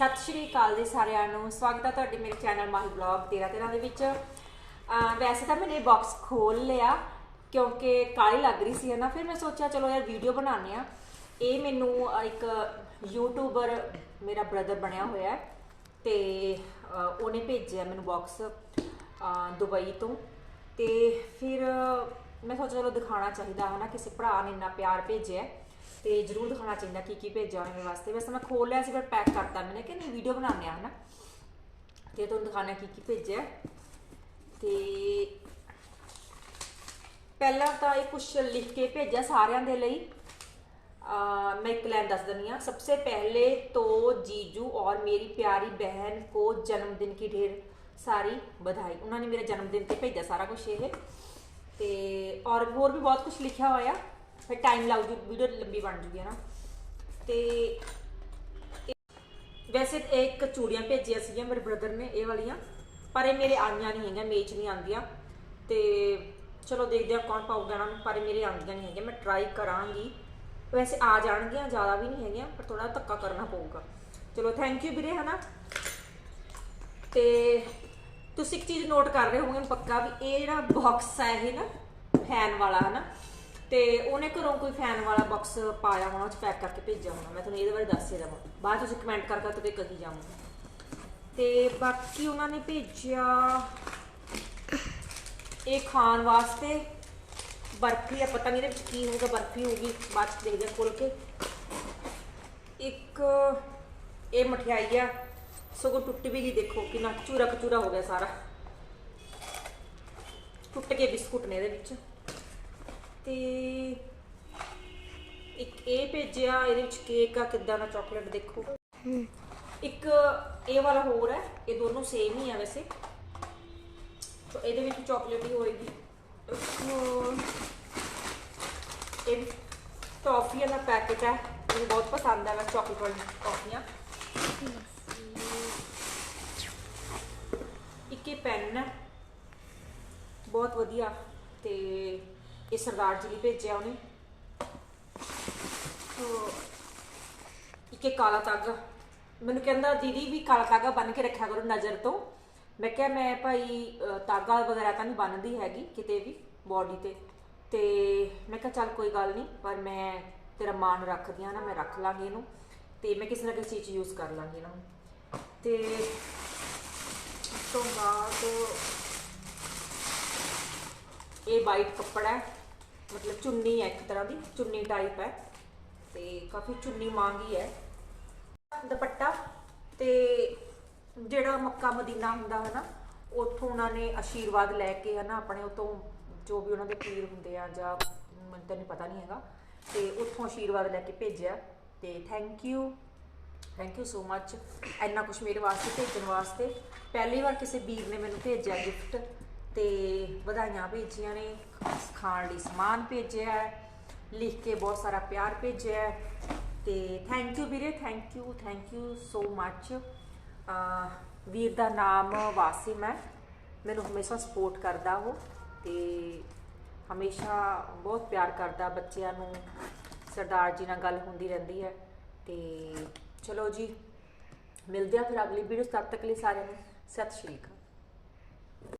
ਸਤਿ ਸ਼੍ਰੀ ਅਕਾਲ ਜੀ ਸਾਰਿਆਂ ਨੂੰ। ਸਵਾਗਤ ਹੈ ਤੁਹਾਡੇ ਮੇਰੇ ਚੈਨਲ ਮਾਹੀ ਬਲੌਗ 13 13 ਦੇ ਵਿੱਚ। ਵੈਸੇ ਤਾਂ ਮੈंने ਬਾਕਸ ਖੋਲ ਲਿਆ ਕਿਉਂਕਿ ਕਾਲੀ ਲੱਗ ਰਹੀ ਸੀ ਨਾ ਫਿਰ ਮੈਂ ਸੋਚਿਆ ਚਲੋ ਯਾਰ ਵੀਡੀਓ ਬਣਾਉਂਦੇ ਆ ਇਹ ਮੈਨੂੰ ਇੱਕ ਯੂਟਿਊਬਰ ਮੇਰਾ ਬ੍ਰਦਰ ਬਣਿਆ ਹੋਇਆ ਹੈ ਤੇ ਉਹਨੇ ਭੇਜਿਆ ਮੈਨੂੰ ਬਾਕਸ ਦੁਬਈ ਤੋਂ। ਤੇ ਫਿਰ ਮੈਂ ਸੋਚਿਆ ਚਲੋ ਦਿਖਾਉਣਾ ਚਾਹੀਦਾ ਹੈ ਨਾ ਕਿਸੇ ਭਰਾ ਨੇ ਇੰਨਾ ਪਿਆਰ ਭੇਜਿਆ ਤੇ ਜਰੂਰ ਦਿਖਾਉਣਾ ਚਾਹੀਦਾ ਕੀ ਕੀ ਭੇਜਿਆ ਹੋਇਆ ਮੇਰੇ ਵਾਸਤੇ। ਵੈਸੇ ਮੈਂ ਖੋਲ ਲਿਆ ਸੀ ਪਰ ਪੈਕ ਕਰਤਾ ਮੈਨੇ, ਕਿ ਨਹੀਂ ਵੀਡੀਓ ਬਣਾਉਂਦੇ ਆ ਹਨਾ। ਤੇ ਤੁਹਾਨੂੰ ਦਿਖਾਣਾ ਕੀ ਕੀ ਭੇਜਿਆ। ਤੇ ਪਹਿਲਾਂ ਤਾਂ ਇਹ ਕੁਛ ਲਿਖ ਕੇ ਭੇਜਿਆ ਸਾਰਿਆਂ ਦੇ ਲਈ। मैं एक लाइन दस दनी हाँ सबसे पहले तो जीजू और मेरी प्यारी बहन को जन्मदिन की ढेर सारी बधाई उन्होंने मेरे जन्मदिन से भेजा सारा कुछ ये ਤੇ ਔਰ ਹੋਰ ਵੀ ਬਹੁਤ ਕੁਛ ਲਿਖਿਆ ਹੋਇਆ। ਫਿਰ ਟਾਈਮ ਲੱਗ ਜੂ ਵੀਡੀਓ ਲੰਬੀ ਬਣ ਜੂਗੀ ਨਾ ਤੇ ਵੈਸੇ ਇਹ ਇੱਕ ਚੂੜੀਆਂ ਭੇਜੀਆਂ ਸੀਗੀਆਂ ਮੇਰੇ ਬ੍ਰਦਰ ਨੇ, ਇਹ ਵਾਲੀਆਂ, ਪਰ ਇਹ ਮੇਰੇ ਆਈਆਂ ਨਹੀਂ ਹੈਗੀਆਂ, ਮੇਚ ਨਹੀਂ ਆਉਂਦੀਆਂ। ਤੇ ਚਲੋ ਦੇਖਦੇ ਆ ਕੌਣ ਪਾਊਗਾ ਨਾ, ਪਰ ਇਹ ਮੇਰੇ ਆਉਂਦੀਆਂ ਨਹੀਂ ਹੈਗੀਆਂ, ਮੈਂ ਟਰਾਈ ਕਰਾਂਗੀ। ਵੈਸੇ ਆ ਜਾਣਗੀਆਂ, ਜ਼ਿਆਦਾ ਵੀ ਨਹੀਂ ਹੈਗੀਆਂ, ਪਰ ਥੋੜਾ ਧੱਕਾ ਕਰਨਾ ਪਊਗਾ। ਚਲੋ ਥੈਂਕ ਯੂ ਵੀਰੇ, ਹਨਾ? ਤੇ ਤੁਸੀਂ ਇੱਕ ਚੀਜ਼ ਨੋਟ ਕਰ ਰਹੇ ਹੋਵੋਗੇ ਪੱਕਾ ਵੀ ਇਹ ਜਿਹੜਾ ਬਾਕਸ ਹੈ, ਇਹ ਨਾ ਫੈਨ ਵਾਲਾ, ਹਨਾ? ਤੇ ਉਹਨੇ ਘਰੋਂ ਕੋਈ ਫੈਨ ਵਾਲਾ ਬਾਕਸ ਪਾਇਆ ਹੋਣਾ, ਉਹ ਚ ਪੈਕ ਕਰਕੇ ਭੇਜਿਆ ਹੋਣਾ। ਮੈਂ ਤੁਹਾਨੂੰ ਇਹਦੇ ਬਾਰੇ ਦੱਸ ਹੀ ਦਵਾਂ। ਬਾਅਦ 'ਚ ਤੁਸੀਂ ਕਮੈਂਟ ਕਰ ਕਰ ਕੇ ਕਹੀ ਜਾਵਾਂ ਤੇ ਬਾਕੀ ਉਹਨਾਂ ਨੇ ਭੇਜਿਆ ਇਹ ਖਾਣ ਵਾਸਤੇ ਬਰਫੀ ਆ, ਪਤਾ ਨਹੀਂ ਇਹਦੇ ਵਿੱਚ ਕੀ ਹੋਊਗਾ, ਬਰਫੀ ਹੋਊਗੀ, ਬਾਅਦ 'ਚ ਦੇਖਦੇ ਹਾਂ ਖੋਲ ਕੇ। ਇੱਕ ਇਹ ਮਠਿਆਈ ਆ, ਸਗੋਂ ਟੁੱਟ ਵੀ ਗਈ, ਦੇਖੋ ਕਿੰਨਾ ਚੂਰਾ ਕਚੂਰਾ ਹੋ ਗਿਆ ਸਾਰਾ। ਟੁੱਟ ਕੇ ਬਿਸਕੁਟ ਨੇ ਇਹਦੇ ਵਿੱਚ। ਤੇ ਇੱਕ ਇਹ ਭੇਜਿਆ ਇਹਦੇ ਵਿੱਚ ਕੇਕ ਆ ਕਿੱਦਾਂ ਦਾ ਚਾਕਲੇਟ ਦੇਖੋ। ਇੱਕ ਇਹ ਵਾਲਾ ਹੋਰ ਹੈ ਇਹ ਦੋਨੋਂ ਸੇਮ ਹੀ ਆ ਵੈਸੇ। ਤਾਂ ਇਹਦੇ ਵਿੱਚ ਚਾਕਲੇਟ ਹੀ ਹੋਏਗੀ। ਇਹ ਟੌਫੀਆਂ ਦਾ ਪੈਕੇਟ ਹੈ ਮੈਨੂੰ ਬਹੁਤ ਪਸੰਦ ਹੈ ਮੈਂ ਚਾਕਲੇਟ ਵਾਲੀ ਟੌਫੀਆਂ ਇੱਕ ਇਹ ਪੈਨ ਹੈ ਬਹੁਤ ਵਧੀਆ ਤੇ ਇਹ ਸਰਦਾਰ ਜੀ ਲਈ ਭੇਜਿਆ ਉਹਨੇ। ਤੋ ਇੱਕ ਇਹ ਕਾਲਾ ਧਾਗਾ ਮੈਨੂੰ ਕਹਿੰਦਾ, ਦੀਦੀ ਵੀ ਕਾਲਾ ਧਾਗਾ ਬੰਨ ਕੇ ਰੱਖਿਆ ਕਰੋ ਨਜ਼ਰ ਤੋਂ। ਮੈਂ ਕਿਹਾ, ਮੈਂ ਭਾਈ ਧਾਗਾ ਵਗੈਰਾ ਤਾਂ ਨਹੀਂ ਬੰਨਦੀ ਹੈਗੀ ਕਿਤੇ ਵੀ ਬਾਡੀ ਤੇ। ਤੇ ਮੈਂ ਕਿਹਾ, ਚੱਲ ਕੋਈ ਗੱਲ ਨਹੀਂ, ਪਰ ਮੈਂ ਤੇਰਾ ਮਾਨ ਰੱਖਦੀ ਆ ਨਾ, ਮੈਂ ਰੱਖ ਲਾਂਗੀ ਇਹਨੂੰ ਤੇ ਮੈਂ ਕਿਸੇ ਨਾ ਕਿਸੇ ਚੀਜ਼ ਯੂਜ਼ ਕਰ ਲਾਂਗੀ ਇਹਨਾਂ ਨੂੰ। ਤੇ ਤੋਂ ਬਾਅਦ ਇਹ ਵਾਈਟ ਕੱਪੜਾ ਹੈ। ਮਤਲਬ ਚੁੰਨੀ ਹੈ ਇੱਕ ਤਰ੍ਹਾਂ ਦੀ, ਚੁੰਨੀ ਟਾਈਪ ਹੈ। ਤੇ ਕਾਫੀ ਚੁੰਨੀ ਮਾਂਗੀ ਹੈ। ਦੁਪੱਟਾ ਤੇ ਜਿਹੜਾ ਮੱਕਾ ਮਦੀਨਾ ਹੁੰਦਾ ਹੈ ਨਾ, ਉੱਥੋਂ ਉਹਨਾਂ ਨੇ ਆਸ਼ੀਰਵਾਦ ਲੈ ਕੇ ਹੈ ਨਾ, ਆਪਣੇ ਉਤੋਂ ਜੋ ਵੀ ਉਹਨਾਂ ਦੇ ਪੀਰ ਹੁੰਦੇ ਆ ਜਾਂ ਮੈਨੂੰ ਤਾਂ ਨਹੀਂ ਪਤਾ ਨਹੀਂ ਹੈਗਾ, ਤੇ ਉੱਥੋਂ ਆਸ਼ੀਰਵਾਦ ਲੈ ਕੇ ਭੇਜਿਆ। ਤੇ thank you thank you so much ਇੰਨਾ ਕੁਝ ਮੇਰੇ ਵਾਸਤੇ ਭੇਜਣ ਵਾਸਤੇ। ਪਹਿਲੀ ਵਾਰ ਕਿਸੇ ਵੀਰ ਨੇ ਮੈਨੂੰ ਭੇਜਿਆ ਗਿਫਟ ਤੇ ਵਧਾਈਆਂ ਭੇਜੀਆਂ ਨੇ ਖਾਣ ਲਈ ਸਮਾਨ ਭੇਜਿਆ ਹੈ, ਲਿਖ ਕੇ ਬਹੁਤ ਸਾਰਾ ਪਿਆਰ ਭੇਜਿਆ ਹੈ ਤੇ ਥੈਂਕ ਯੂ ਵੀਰੇ thank you thank you so much ਵੀਰ ਦਾ ਨਾਮ ਵਾਸਿਮ ਹੈ ਮੈਨੂੰ ਹਮੇਸ਼ਾ ਸਪੋਰਟ ਕਰਦਾ ਉਹ ਤੇ ਹਮੇਸ਼ਾ ਬਹੁਤ ਪਿਆਰ ਕਰਦਾ ਬੱਚਿਆਂ ਨੂੰ ਸਰਦਾਰ ਜੀ ਨਾਲ ਗੱਲ ਹੁੰਦੀ ਰਹਿੰਦੀ ਹੈ ਤੇ ਚਲੋ ਜੀ ਮਿਲਦੇ ਆ ਫਿਰ ਅਗਲੀ ਵੀਡੀਓ ਤਦ ਤੱਕ ਲਈ ਸਾਰਿਆਂ ਨੂੰ ਸਤਿ ਸ਼੍ਰੀ ਅਕਾਲ।